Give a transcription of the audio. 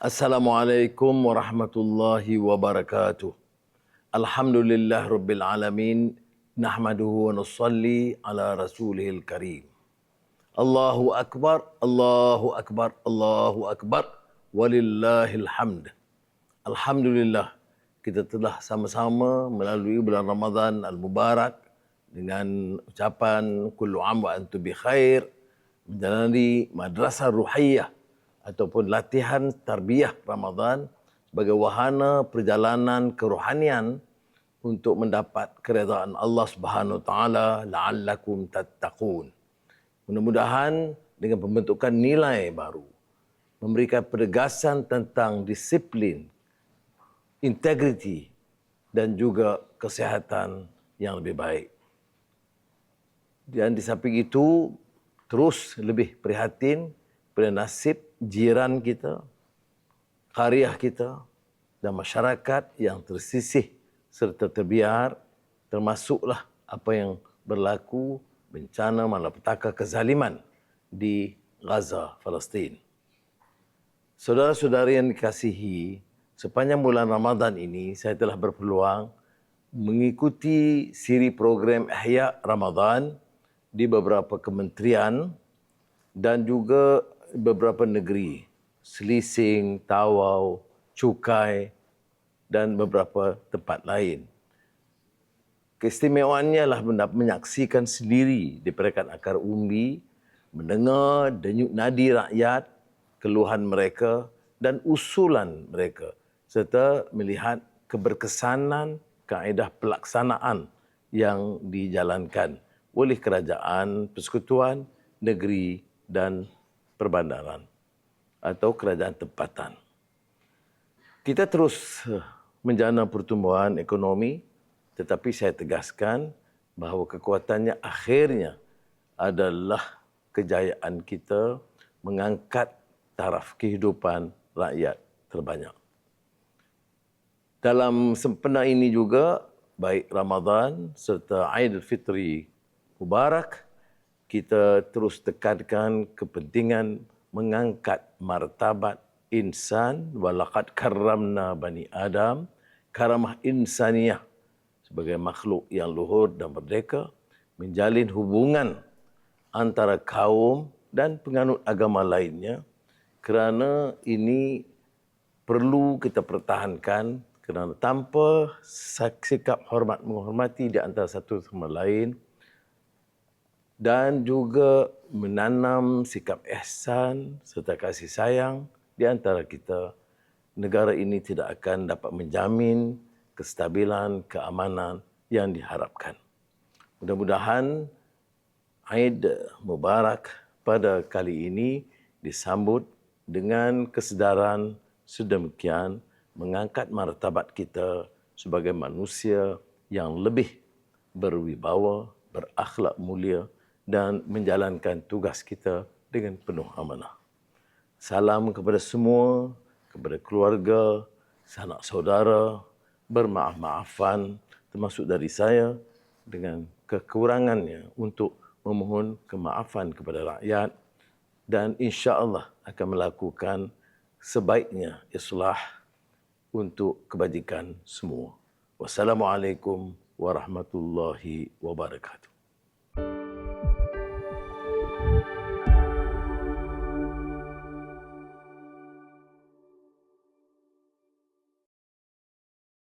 Assalamualaikum warahmatullahi wabarakatuh. Alhamdulillah rabbil alamin. Nahmaduhu wa nusalli ala rasulihil karim. Allahu akbar, Allahu akbar, Allahu akbar. Walillahil hamd. Alhamdulillah kita telah sama-sama melalui bulan Ramadan al-Mubarak dengan ucapan kullu am wa antum bi khair menjalani madrasah ruhiyah ataupun latihan tarbiyah Ramadan sebagai wahana perjalanan kerohanian untuk mendapat keredaan Allah Subhanahu Wa Taala la'allakum tattaqun. Mudah-mudahan dengan pembentukan nilai baru memberikan penegasan tentang disiplin, integriti dan juga kesehatan yang lebih baik. Dan di samping itu terus lebih prihatin pada nasib jiran kita, karya kita dan masyarakat yang tersisih serta terbiar termasuklah apa yang berlaku bencana malapetaka kezaliman di Gaza, Palestin. Saudara-saudari yang dikasihi, sepanjang bulan Ramadan ini saya telah berpeluang mengikuti siri program Ihya Ramadan di beberapa kementerian dan juga beberapa negeri, Selising, Tawau, Cukai dan beberapa tempat lain. Keistimewaannya lah menyaksikan sendiri di peringkat akar umbi, mendengar denyut nadi rakyat, keluhan mereka dan usulan mereka serta melihat keberkesanan kaedah pelaksanaan yang dijalankan oleh kerajaan persekutuan, negeri dan perbandaran atau kerajaan tempatan. Kita terus menjana pertumbuhan ekonomi tetapi saya tegaskan bahawa kekuatannya akhirnya adalah kejayaan kita mengangkat taraf kehidupan rakyat terbanyak. Dalam sempena ini juga, baik Ramadan serta Aidilfitri Mubarak, kita terus tekankan kepentingan mengangkat martabat insan. Walaqad karramna bani adam karamah insaniyah sebagai makhluk yang luhur dan merdeka menjalin hubungan antara kaum dan penganut agama lainnya. Kerana ini perlu kita pertahankan kerana tanpa sikap hormat menghormati di antara satu sama lain dan juga menanam sikap ihsan serta kasih sayang di antara kita, negara ini tidak akan dapat menjamin kestabilan, keamanan yang diharapkan. Mudah-mudahan Aid Mubarak pada kali ini disambut dengan kesedaran sedemikian mengangkat martabat kita sebagai manusia yang lebih berwibawa, berakhlak mulia, dan menjalankan tugas kita dengan penuh amanah. Salam kepada semua, kepada keluarga, sanak saudara, bermaaf-maafan termasuk dari saya dengan kekurangannya untuk memohon kemaafan kepada rakyat dan insya-Allah akan melakukan sebaiknya islah untuk kebajikan semua. Wassalamualaikum warahmatullahi wabarakatuh.